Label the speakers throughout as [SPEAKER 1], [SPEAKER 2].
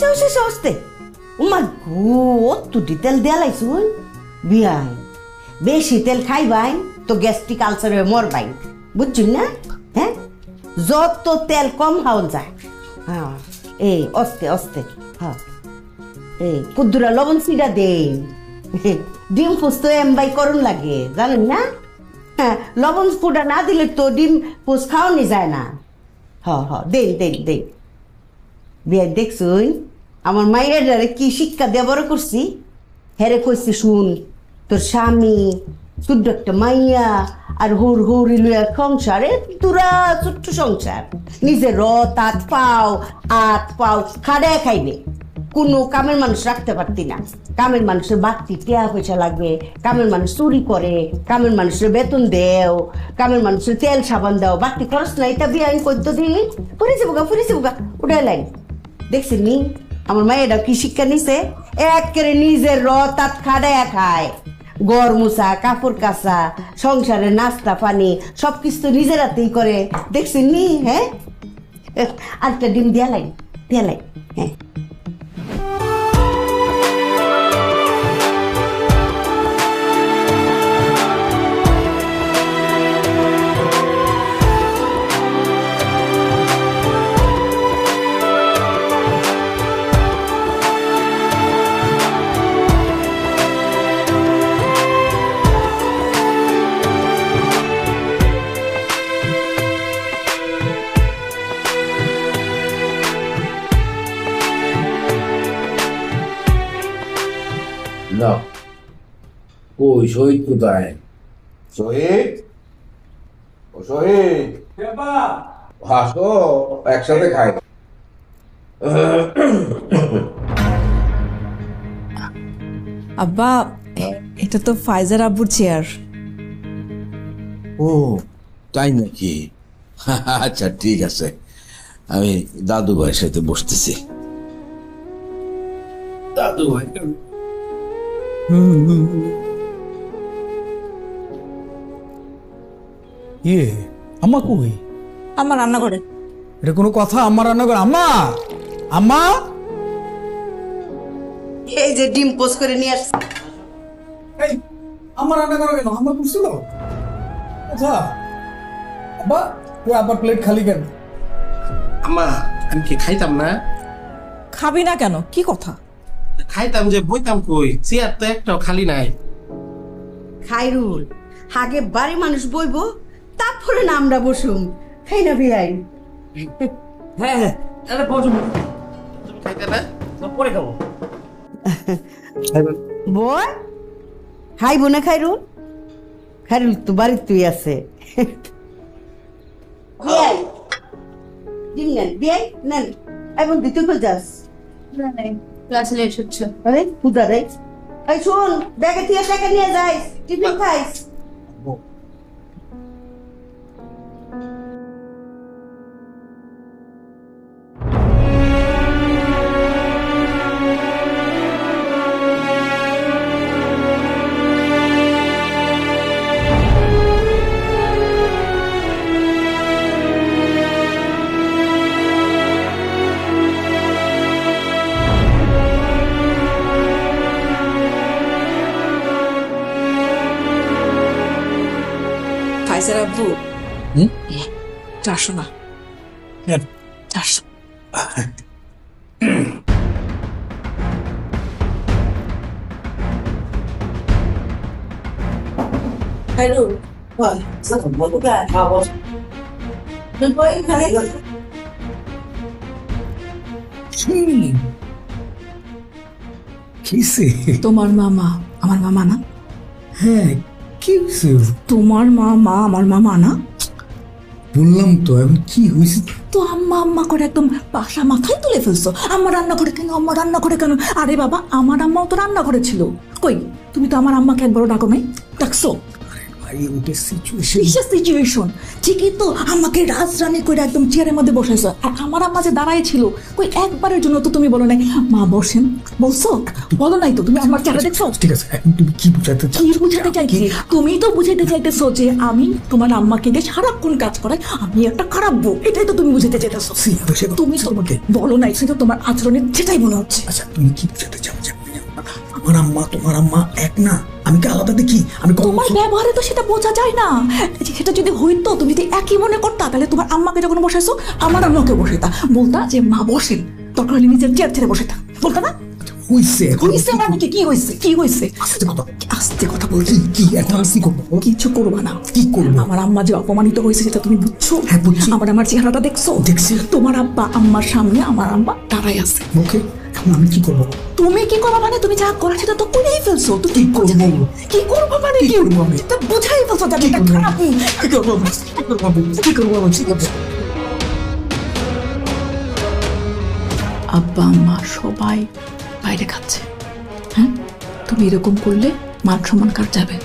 [SPEAKER 1] সস্তে সস্তে উমা তেল দেয়া লাইছুন বিয়াই বেশি তেল খাইবাই তো গ্যাস্ট্রিক আলসার হয়ে মরবাই বুঝছুন না হ্যাঁ যত তেল কম খাওয়ান যায় হ্যাঁ এই অস্তে অস্তে হ্যাঁ এই কুদ্দুরা লবণ সিডা দেন ডিম ফুস তো এমবাই করুন লাগে জানেন না হ্যাঁ লবণ ফুটা না দিলে তো ডিম ফুস খাওয়ানি যায় না। হ হ দেন দেন দেন বিয়ে দেখছুন আমার মায়ের কি শিক্ষা দিয়ে করছি? হেরে কইছি, শুন, তোর স্বামী শুদ্ধ একটা মাইয়া আর হুর হুর সংসারে তুরা ছোট্ট সংসার। নিজে র তাত পাও, আত পাও, খাড়ায় খাইবে। কোনো কামের মানুষ রাখতে পারতি না। কামের মানুষের বাড়তি টেয়া পয়সা লাগবে, কামের মানুষ চুরি করে, কামের মানুষের বেতন দেও, কামের মানুষের তেল সাবান দাও, বাড়তি খরচ নাই তা বিয়ে আমি করতে দিই ফুরে বোকা গা ফুরে যাব গা উঠে লাইন দেখছেন নি, আমার মায়েরা কি শিক্ষা নিছে? এক করে নিজের র তাত খাড়ায় খায়। গড় মুসা কাপড় কাচা, সংসারে নাস্তা, পানি সব কিছু তো নিজের হাতেই করে। দেখছেন নি হ্যাঁ? আরেকটা ডিম দিয়া লাই দিয়া লাই হ্যাঁ।
[SPEAKER 2] ওই শহীদ কোথায়? শহীদ? ও শহীদ? হাসো একসাথে খাই।
[SPEAKER 3] আব্বা এটা তো ফাইজার আব্বুর চেয়ার
[SPEAKER 2] ও তাই নাকি? আচ্ছা ঠিক আছে। আমি দাদু ভাইয়ের সাথে বসতেছি। দাদু ভাই
[SPEAKER 4] ইয়ে আম্মা কই?
[SPEAKER 3] আমার রান্নাঘরে।
[SPEAKER 4] এটা কোনো কথা? আম্মা রান্না করে আম্মা! আম্মা!
[SPEAKER 1] এই যে ডিম পোস্ট করে নিয়ে আসছে।
[SPEAKER 4] এই আম্মা রান্না করে কেন? আম্মা বুঝছিল আচ্ছা। আব্বা তুই আবার প্লেট খালি কেন?
[SPEAKER 5] আম্মা আমি কি খাইতাম না?
[SPEAKER 3] খাবি না কেন? কি কথা?
[SPEAKER 5] খাইতাম যে বইতাম কই? চেয়ার তো একটাও খালি নাই।
[SPEAKER 1] খাইরুল আগে বাড়ি মানুষ বইব? না আমরা বসুম খাই না বিয়াই।
[SPEAKER 5] হ্যাঁ হ্যাঁ আরে বসো তুমি খাইতে না পরে খাব।
[SPEAKER 1] খাইব না খাইরুল? খাইরুল তো বাড়ির তুই আছে। বিয়াই ডিম নেন। বিয়াই নেন। এখন দিতে কই যাস?
[SPEAKER 6] ক্লাসে লেট হচ্ছে।
[SPEAKER 1] আরে পূজা রে। এই শুন ব্যাগে থেকে টাকা নিয়ে যাইস টিফিন খাইস।
[SPEAKER 3] না।
[SPEAKER 1] হ্যালো বল। খাব
[SPEAKER 4] কিসে?
[SPEAKER 3] তোমার মামা আমার মামা না?
[SPEAKER 4] হ্যাঁ কি
[SPEAKER 3] তোমার মামা আমার মামা না?
[SPEAKER 4] বললাম তো, এখন কি হয়েছে?
[SPEAKER 3] তো আম্মা আম্মা করে একদম বাসা মাথায় তুলে ফেলছো। আমার রান্না করে কেন, আমার রান্না করে কেন? আরে বাবা, আমার আম্মাও তো রান্না করেছিল কই, তুমি তো আমার আম্মাকে একবারও ডাকো নাই। ডাকছো?
[SPEAKER 4] ভাই ওটা সিচুয়েশন
[SPEAKER 3] কিসের সিচুয়েশন ঠিকই তো আমাকে রাজরানী করে একদম চেয়ারের মধ্যে বসাইছো। আর আমার আম্মা যে দাঁড়াই ছিল কই একবারের জন্য তো তুমি বলো নাই। মা বসেন বলছো? বলো নাই তো তুমি আমার চেহারা দেখছ?
[SPEAKER 4] ঠিক আছে এখন তুমি কি বুঝাতে চাও?
[SPEAKER 3] কি বুঝাতে চাইছি? তুমি তো বুঝাতে চাইতেছো যে আমি তোমার আম্মাকে দিয়ে সারাক্ষণ কাজ করাই আমি একটা খারাপ বউ এটাই তো তুমি বুঝাতে চাইতেছো। তুমি তো
[SPEAKER 4] তোমাকে
[SPEAKER 3] বলো নাই সেটা তোমার আচরণে সেটাই মনে হচ্ছে।
[SPEAKER 4] আচ্ছা তুমি কি বুঝাতে চাও যে আমি আমার আম্মা তোমার আম্মা এক না? আমি কি আলাদা দেখি? আমি
[SPEAKER 3] তোমার ব্যবহারে তো সেটা বোঝা যায় না। সেটা যদি হইতো তুমি যদি একই মনে করতা তাহলে তোমার আম্মাকে যখন বসাইছো আমার আম্মাকে বসাইতা। বলতা যে মা বসেন। দরকার হলে নিজের চেয়ার ছেড়ে বসে থাক বলতা না?
[SPEAKER 4] হইছে
[SPEAKER 3] হইছে মানে কি? কি হইছে? কি হইছে?
[SPEAKER 4] আস্তে কথা।
[SPEAKER 3] আস্তে কথা বলছি
[SPEAKER 4] কি এখন আমি করব?
[SPEAKER 3] কিছু করবা না।
[SPEAKER 4] কি করব?
[SPEAKER 3] আমার আম্মা যে অপমানিত হয়েছে সেটা তুমি বুঝছ?
[SPEAKER 4] হ্যাঁ, বুঝছি।
[SPEAKER 3] আমার আমার চেহারাটা দেখছ?
[SPEAKER 4] দেখছি।
[SPEAKER 3] তোমার আব্বা আম্মার সামনে আমার আম্মা দাঁড়াই আছে।
[SPEAKER 4] ওকে আমি কি করব?
[SPEAKER 3] তুমি কি করবা মানে? তুমি যা করা সেটা তো করেই ফেলছো। তো কি
[SPEAKER 4] করব?
[SPEAKER 3] কি করব মানে?
[SPEAKER 4] কি করব আমি?
[SPEAKER 3] তা বুঝাই ফেলছো যে
[SPEAKER 4] করব?
[SPEAKER 3] খারাপ
[SPEAKER 4] কি করব কি করব? কি করব আমি?
[SPEAKER 3] আব্বা আম্মা সবাই বাইরে খাচ্ছে। হ্যাঁ? তুমি এরকম করলে মান সম্মান কার যাবে?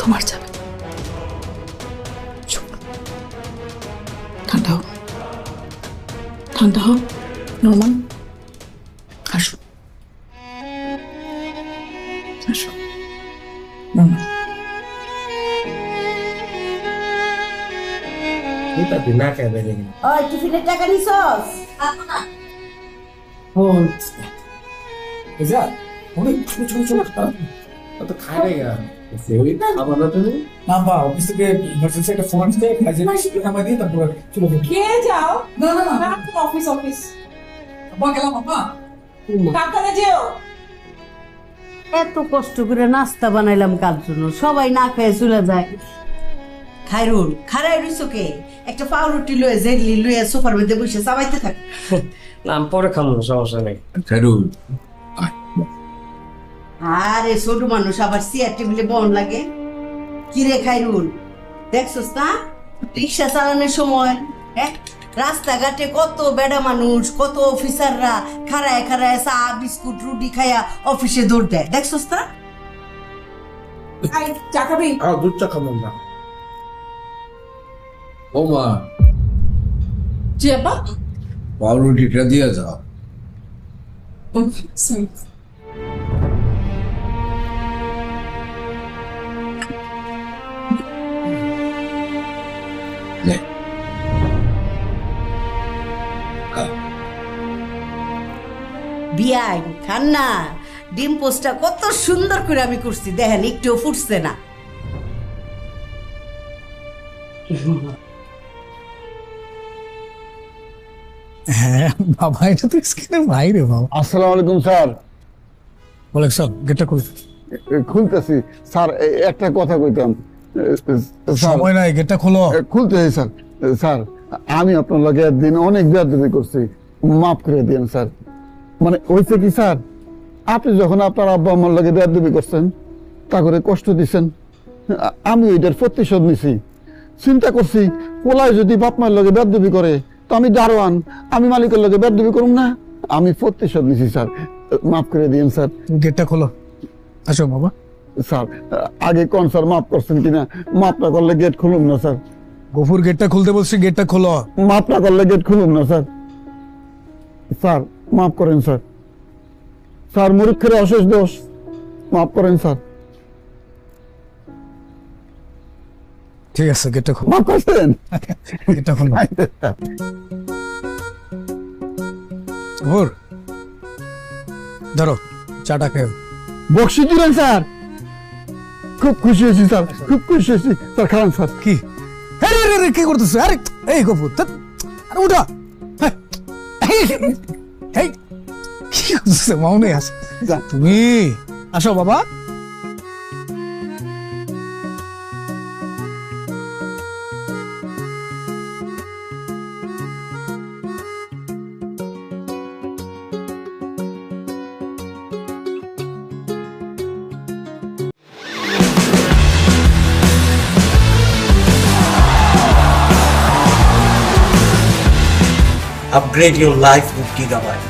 [SPEAKER 3] তোমার যাবে। ঠান্ডা হও। ঠান্ডা হও। নর্মাল। আসো। আসো। নর্মাল
[SPEAKER 1] ওই টিফিনের টাকা নিছস?
[SPEAKER 4] বুঝা? অনেক ছোট ছোট ছোট। না বা অফিস থেকে ইমার্জেন্সি একটা ফোন আসছে কাজে নামা দিয়ে তারপর চলে যাব
[SPEAKER 7] কে যাও।
[SPEAKER 4] না না না।
[SPEAKER 7] Office office.
[SPEAKER 4] গেলাম
[SPEAKER 7] যেও
[SPEAKER 1] এত কষ্ট করে নাস্তা বানাইলাম কার জন্য? সবাই না খেয়ে চলে যায়। খাইরুল খারাই রইছো কে? একটা পাউরুটি লয়ে জেলি লয়ে সোফার মধ্যে বসে চাবাইতে থাক।
[SPEAKER 5] না আমি পরে খাব সমস্যা নেই।
[SPEAKER 2] খাইরুল
[SPEAKER 1] আরে ছোট মানুষ আবার চেয়ার টেবিলে বন লাগে। কিরে খাইরুল দেখছস না? রিক্সা চালানোর সময় হ্যাঁ? রাস্তাঘাটে কত বেড়া মানুষ কত অফিসাররা খাড়ায় খাড়ায় চা বিস্কুট রুটি খায়া অফিসে দৌড় দেয়। দেখছস না
[SPEAKER 7] আই চা খাবি?
[SPEAKER 5] দুধ চা খাব না
[SPEAKER 2] ও মা
[SPEAKER 7] জি আব্বা।
[SPEAKER 2] পাউরুটিটা দিয়ে যাও
[SPEAKER 1] বিয়াই খান্না। ডিম পোস্টটা কত সুন্দর করে আমি করছি দেখেন একটুও ফুটছে না।
[SPEAKER 4] হ্যাঁ বাবা এটা তো স্ক্রিনের বাইরে বাবা।
[SPEAKER 8] আসসালামু আলাইকুম স্যার।
[SPEAKER 4] বলে সব গেটটা খুল।
[SPEAKER 8] খুলতেছি। স্যার একটা কথা কইতাম।
[SPEAKER 4] সময় নাই গেটটা খোলো।
[SPEAKER 8] খুলতেছি স্যার। স্যার আমি আপনার লগে একদিন অনেক বেয়াদবি করছি। মাফ করে দিন স্যার। মানে হয়েছে কি স্যার? আপনি যখন আপনার আব্বা আমার লগে বেয়াদবি করছেন তা করে কষ্ট দিছেন আ- আমি ওইটার প্রতিশোধ নিছি। চিন্তা করছি পোলায় যদি বাপ মায়ের লগে বেয়াদবি করে তো আমি দারোয়ান আমি মালিকের লগে বেয়াদবি করুম না? আমি প্রতিশোধ নিছি স্যার। মাফ করে দিন স্যার।
[SPEAKER 4] গেটটা খোলো। আসো বাবা।
[SPEAKER 8] স্যার আগে কোন স্যার মাফ করছেন কিনা? মাফ না করলে গেট খুলুম না স্যার।
[SPEAKER 4] গফুর গেটটা খুলতে বলছি গেটটা খোলো।
[SPEAKER 8] মাফ না করলে গেট খুলুম না স্যার। স্যার মাফ করেন স্যার। স্যার মুরুক্ষের অশেষ দোষ। মাফ করেন স্যার।
[SPEAKER 4] ঠিক আছে গেটটা খোলো
[SPEAKER 8] মাফ করছেন?
[SPEAKER 4] গেটটা খোলো গফুর ধরো চাটা খেয়ে।
[SPEAKER 8] বক্সি দিলেন স্যার। খুব খুশি হয়েছি স্যার। খুব খুশি হয়েছি। স্যার খান স্যার।
[SPEAKER 4] কি? আরে আরে কি করতেছ? আরে এই ধ্যাৎ, আরে উঠা। হ্যাঁ, কি করতেছ মাউনে আছে
[SPEAKER 8] যা।
[SPEAKER 4] তুমি আসো বাবা
[SPEAKER 9] Upgrade your life with Gigabyte.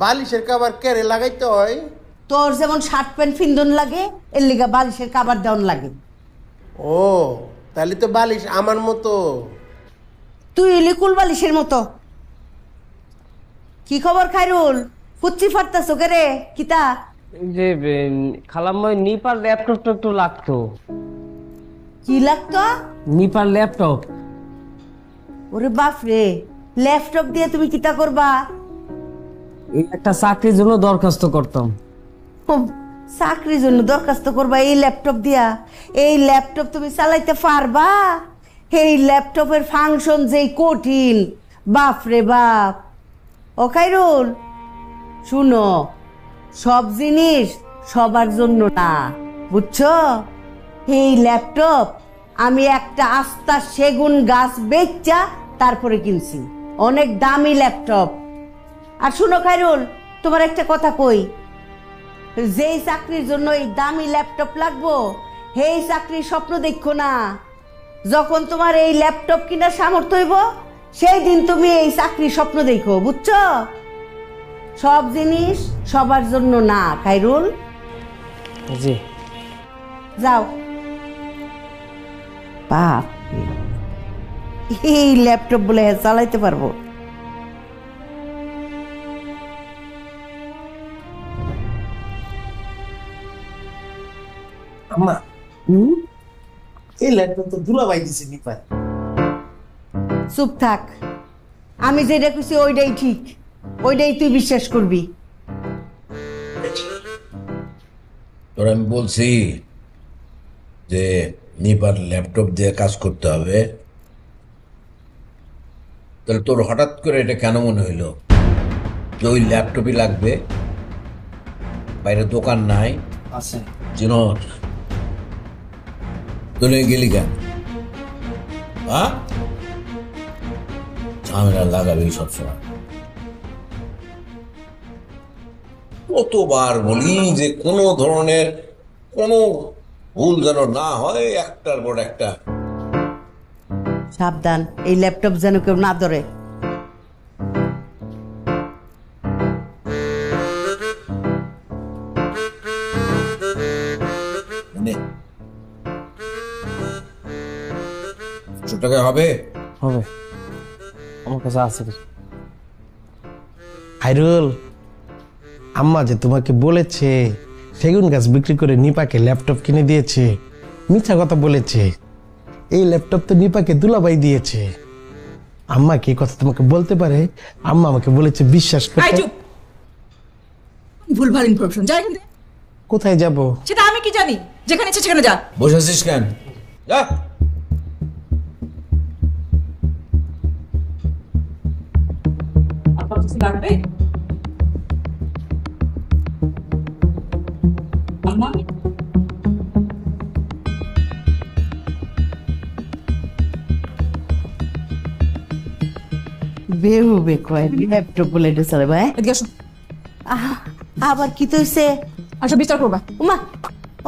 [SPEAKER 10] বালিশের কাবার কেড়ে লাগাইতে হয়।
[SPEAKER 1] তোর যেমন শার্ট প্যান্ট ফিন্দন লাগে এর লিগা বালিশের কাবার দেওয়ান লাগে।
[SPEAKER 10] ও তাহলে তো বালিশ আমার মতো।
[SPEAKER 1] তুই লিকুল বালিশের মতো। কি খবর খাইরুল? পুচ্ছি ফাটতাছ কে রে? কিতা?
[SPEAKER 5] যে খালাম্মা নিপার ল্যাপটপটা একটু লাগতো।
[SPEAKER 1] কি লাগতো?
[SPEAKER 5] নিপার ল্যাপটপ।
[SPEAKER 1] ওরে বাপ রে ল্যাপটপ দিয়ে তুমি কিতা করবা?
[SPEAKER 5] একটা চাকরির জন্য দরখাস্ত করতাম।
[SPEAKER 1] চাকরির জন্য দরখাস্ত করবা এই ল্যাপটপ দিয়া? এই ল্যাপটপ তুমি চালাইতে পারবা? এই ল্যাপটপের ফাংশন যেই কঠিন, বাপ রে বাপ। ও খাইরুল, শুনো, সব জিনিস সবার জন্য না, বুঝছ? এই ল্যাপটপ আমি একটা আস্তা সেগুন গাছ বেচা তারপরে কিনছি। অনেক দামি ল্যাপটপ। আর শুনো খাইরুল তোমার একটা কথা কই। যেই চাকরির জন্য এই দামি ল্যাপটপ লাগবো সেই চাকরির স্বপ্ন দেখো না। যখন তোমার এই ল্যাপটপ কিনার সামর্থ্য হইব সেই দিন তুমি এই চাকরির স্বপ্ন দেখো বুঝছ? সব জিনিস সবার জন্য না খাইরুল
[SPEAKER 5] জি।
[SPEAKER 1] যাও। বাপ এই ল্যাপটপ বলে চালাইতে পারব?
[SPEAKER 10] আম্মা। এই ল্যাপটপ তো দুলাবাই দিছে নিপায়
[SPEAKER 1] চুপ থাক। আমি যেটা খুশি ওইটাই ঠিক। ওইটাই তুই বিশ্বাস করবি।
[SPEAKER 2] তোর আমি বলছি যে নিপার ল্যাপটপ দিয়ে কাজ করতে হবে। তাহলে তোর হঠাৎ করে এটা কেন মনে হইল? যে ওই ল্যাপটপই লাগবে বাইরে দোকান নাই।
[SPEAKER 5] আছে।
[SPEAKER 2] চিনস তুলে গেলি কেন? হ্যাঁ ঝামেলা লাগাবি সবসময়। কতবার বলি যে কোনো ধরনের কোনো ভুল যেন না হয়, একটার পর একটা।
[SPEAKER 1] সাবধান, এই ল্যাপটপ যেন কেউ না ধরে।
[SPEAKER 2] টাকা হবে?
[SPEAKER 5] হবে। আমার কাছে আছে
[SPEAKER 11] হাইরুল আম্মা যে তোমাকে বলেছে সেগুন গাছ বিক্রি করে নিপাকে ল্যাপটপ কিনে দিয়েছে মিথ্যা কথা বলেছে এই ল্যাপটপ তো নিপাকে দুলাবাই দিয়েছে। আম্মা কি কথা তোমাকে বলতে পারে? আম্মা আমাকে বলেছে বিশ্বাস করতে
[SPEAKER 3] ভুলভাল ইনফরমেশন যাই।
[SPEAKER 11] কোথায় যাব?
[SPEAKER 3] সেটা আমি কি জানি? যেখানে ইচ্ছে সেখানে যা।
[SPEAKER 2] বসে আছিস কেন? যা!
[SPEAKER 7] কিছু লাগবে। আম্মা
[SPEAKER 1] বেহুবে কয় ল্যাপটপ বলে এটা চলে ভাই
[SPEAKER 3] এদিকে আসো।
[SPEAKER 1] আহা, আবার কি তৈছে
[SPEAKER 3] আসো বিচার করবা।
[SPEAKER 1] উমা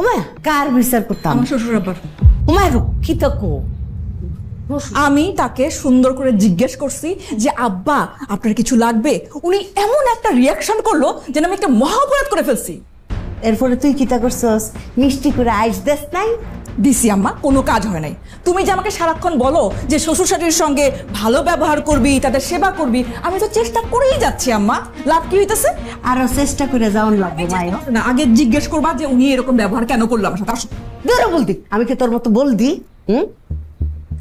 [SPEAKER 1] উমা কার বিচার করতাম?
[SPEAKER 3] আমার শ্বশুর আব্বার।
[SPEAKER 1] উমা কি তো কো?
[SPEAKER 3] আমি তাকে সুন্দর করে জিজ্ঞেস করছি যে আব্বা আপনার কিছু লাগবে? উনি এমন একটা রিয়াকশন করল যেন আমি একটা মহা অপরাধ করে ফেলছি।
[SPEAKER 1] এরপরে তুই কিতা করছস? মিষ্টি করে আইস দেস নাই?
[SPEAKER 3] দিছি আম্মা কোনো কাজ হয় নাই। তুমি যে আমাকে সারাক্ষণ বলো যে শ্বশুর শাশুড়ির সঙ্গে ভালো ব্যবহার করবি তাদের সেবা করবি আমি তো চেষ্টা করেই যাচ্ছি আম্মা। লাভ কি হইতেছে?
[SPEAKER 1] আরও চেষ্টা করে যাওন লাগবে
[SPEAKER 3] না আগে জিজ্ঞেস করবা যে উনি এরকম ব্যবহার কেন করল? আমার সাথে আসো।
[SPEAKER 1] ধরো বলদি আমি কি তোর মতো বলদি হুম?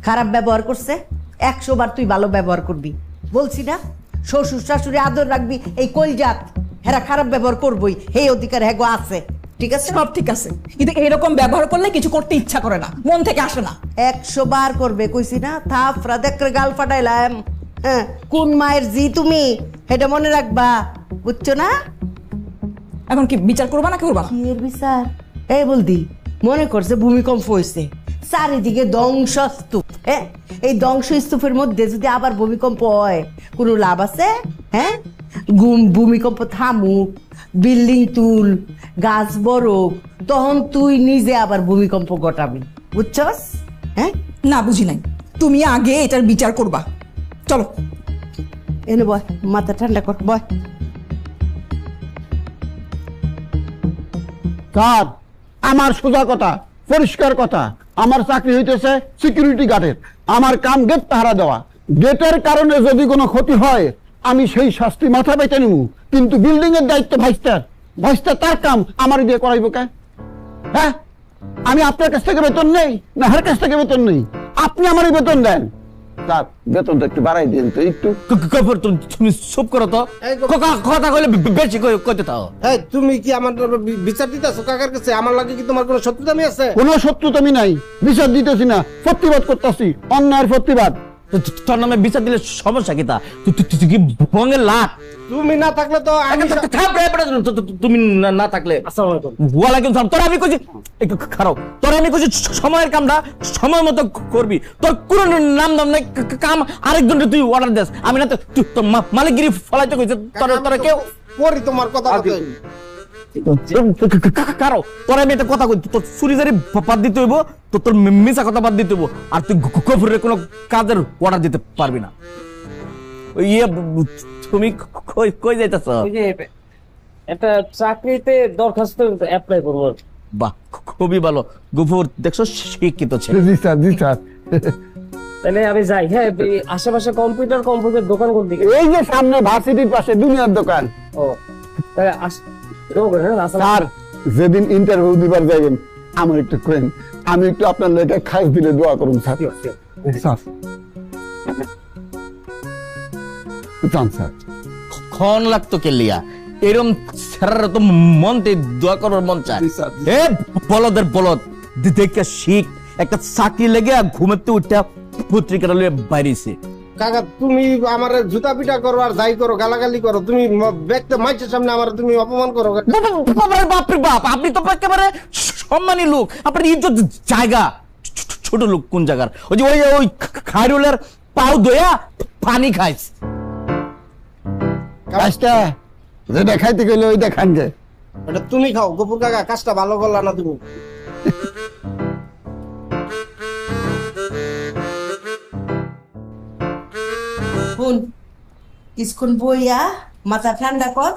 [SPEAKER 1] খারাপ ব্যবহার করছে একশো বার তুই ভালো ব্যবহার করবি। বলছি না শ্বশুর শাশুড়ি আদর রাখবি এই কলজাত হেরা খারাপ ব্যবহার করবই এই অধিকার হ্যাগো আছে। ঠিক আছে?
[SPEAKER 3] সব ঠিক আছে। কিন্তু এরকম ব্যবহার করলে কিছু করতে ইচ্ছা করে না মন থেকে আসে না।
[SPEAKER 1] একশো বার করবে কইছি না থাপড়া দেখরে গাল ফাটাইলাম। হ্যাঁ কোন মায়ের জি তুমি? এটা মনে রাখবা বুঝছ না?
[SPEAKER 3] এখন কি বিচার করবা না করবা
[SPEAKER 1] কি এর বিচার? এই বলদি মনে করছে ভূমিকম্প হয়েছে চারিদিকে ধ্বংসস্তূপ হ্যাঁ এই ধ্বংসস্তূপের মধ্যে যদি আবার ভূমিকম্প হয় কোনো লাভ আছে? হ্যাঁ গুম ভূমিকম্প থামুক বিল্ডিং তুল গাছ বড় তখন তুই নিজে আবার ভূমিকম্প ঘটাবি। বুঝছস? হ্যাঁ
[SPEAKER 3] না বুঝি নাই। তুমি আগে এটার বিচার করবা। চলো।
[SPEAKER 1] এনে বয় মাথা ঠান্ডা কর বয়।
[SPEAKER 8] আমার সোজা কথা পরিষ্কার কথা। আমার চাকরি হইতেছে সিকিউরিটি গার্ডের আমার কাম গেট পাহারা দেওয়া। গেটের কারণে যদি কোনো ক্ষতি হয়, আমি সেই শাস্তি মাথা পেতে নিব কিন্তু বিল্ডিং এর দায়িত্ব ভাইস্টার ভাইস্টার তার কাম, আমার দিয়ে করাইব কে? হ্যাঁ? আমি আপনার কাছ থেকে বেতন নেই, না হার কাছ থেকে বেতন নেই? আপনি আমার বেতন দেন। স্যার বেতনটা একটু বাড়াই দিন তো একটু।
[SPEAKER 5] গফর তুমি সব চুপ করো তো। কথা কইলে বেশি কই- কইতে থাও।
[SPEAKER 11] এই তুমি কি আমার বিচার দিতেছো কাকার কাছে? আমার লাগে কি তোমার কোনো শত্রুতামি আছে?
[SPEAKER 8] কোনো শত্রু তুমি নাই বিচার দিতেছি না প্রতিবাদ করতেছি অন্যায়ের প্রতিবাদ।
[SPEAKER 5] তো- তো- তোর নামে বিচার দিলে সমস্যা কি তা? তুই কি বঙ্গের লাট
[SPEAKER 11] তুমি না থাকলে তো আমি
[SPEAKER 5] তুমি না- থাকলে। ওয়ালাইকুম সালাম তোর আমি খারাপ। তোর আমি কইছি স- সময়ের কামটা সময় মতো করবি। তোর কোন নাম দাম নাই কাম আরেকজন তুই অর্ডার দেস আমি না তো তোর মালিকগিরি ফলাইতে কইছে তোর তোর কেউ
[SPEAKER 11] তোমার কথা।
[SPEAKER 5] কারও তোর আমি একটা কথা কই তোর চুরি জারি বাদ দিতে হইব তো তোর কথা বাদ দিতে হইব আর তুই গফুরের কোনো কাজের অর্ডার দিতে পারবি না। ইয়ে তুমি কই কই যাইতাছ?
[SPEAKER 12] ওই একটা চাকরিতে দরখাস্ত অ্যাপ্লাই করব
[SPEAKER 5] বাহ খুবই ভালো। গফুর দেখছ শিক্ষিত ছেলে।
[SPEAKER 8] জি স্যার জি স্যার।
[SPEAKER 12] তাহলে আমি যাই হ্যাঁ আশেপাশে কম্পিউটার কম্পিউটার দোকান কোন দিকে
[SPEAKER 8] এই যে সামনে ভার্সিটির পাশে দুনিয়ার দোকান।
[SPEAKER 12] ও তাহলে
[SPEAKER 8] স্যার যেদিন ইন্টারভিউ দিবার যাবেন আমার একটু করেন আমি একটু আপনার লেগে খাস দিলে দোয়া করুন স্যার। স্যার। যান স্যার।
[SPEAKER 5] খন লাগতো কেলিয়া এরম স্যারের তো মনতে দোয়া করার মন চায়। এ বলদের বলদ দেখে শিখ একটা চাকরি লেগে ঘুমাতে উঠে পত্রিকাটা লয়ে বাইরেছে।
[SPEAKER 11] কাকা তুমি আমার জুতা পিটা করো আর যাই করো গালাগালি করো তুমি ব্যক্তি সামনে আমার তুমি অপমান করো
[SPEAKER 5] বাপরে বাপ আপনি তো একেবারে সম্মানী লোক আপনার ইজ্জত জায়গা। ছোট লোক কোন জায়গার? ওই যে ওই ওই খাইরুলের পাও দয়া পানি খাইছ
[SPEAKER 8] কাজটা যেটা খাইতে গেলে ওইটা খান যে।
[SPEAKER 11] তুমি খাও গপুর কাকা কাজটা ভালো করলা না তুমি।
[SPEAKER 1] শুন কিছুক্ষণ বইয়া মাথা ঠান্ডা কর।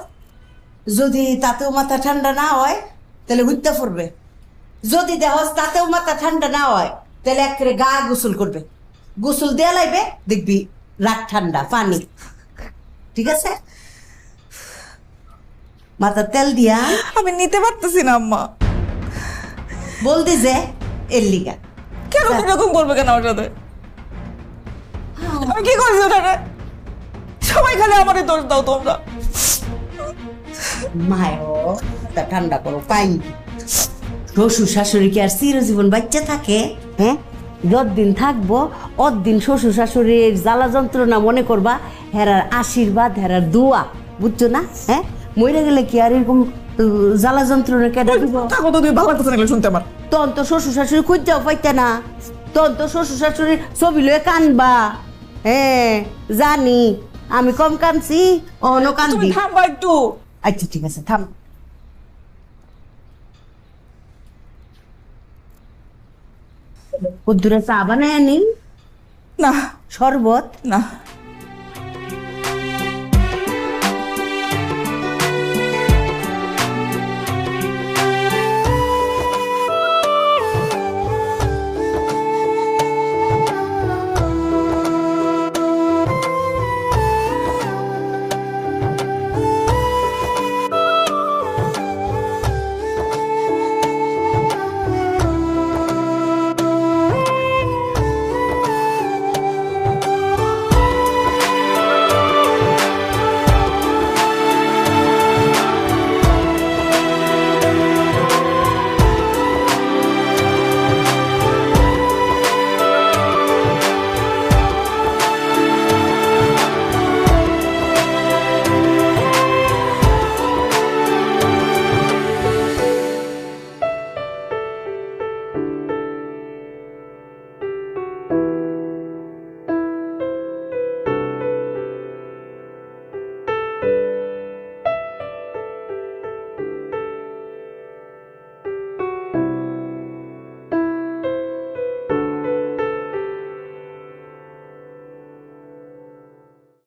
[SPEAKER 1] যদি তাতেও মাথা ঠান্ডা না হয় তাহলে ঘুরতে পড়বে। যদি দেহস তাতেও মাথা ঠান্ডা না হয় তাহলে একেবারে গা গোসল করবে। গোসল দেয়া লাইবে দেখবি রাগ ঠান্ডা পানি। ঠিক আছে? মাথা তেল দিয়া।
[SPEAKER 3] আমি নিতে পারতেছি না আম্মা।
[SPEAKER 1] বলদি যে এর লিগা।
[SPEAKER 3] কেন এরকম করবে কেন আমার সাথে আমি কি করছি ওটাকে সবাই খালি আমারই দোষ দাও তোমরা।
[SPEAKER 1] মায়ও তা ঠান্ডা করো পাইনি শ্বশুর শাশুড়ি কি আর চিরজীবন বাচ্চা থাকে? হ্যাঁ? যতদিন থাকব অতদিন শ্বশুর শাশুড়ির জ্বালা যন্ত্রণা মনে করবা হেরার আশীর্বাদ হেরার দোয়া বুঝছ না? হ্যাঁ? মরে গেলে কি আর এরকম জ্বালা যন্ত্রণা কেটে দিব?
[SPEAKER 3] থাকো তো তুমি ভালো লাগতেছে না শুনতে আমার।
[SPEAKER 1] তখন তো শ্বশুর শাশুড়ি খুঁজতেও পাইতে না। তখন তো শ্বশুর শাশুড়ির ছবি লয়ে কানবা। হ্যাঁ জানি। আমি কম কানছি অহনো কান্দি
[SPEAKER 3] থামবা একটু।
[SPEAKER 1] আচ্ছা ঠিক আছে থাম। কদ্দুরে চা বানায় নিন
[SPEAKER 3] না।
[SPEAKER 1] শরবত?
[SPEAKER 3] না।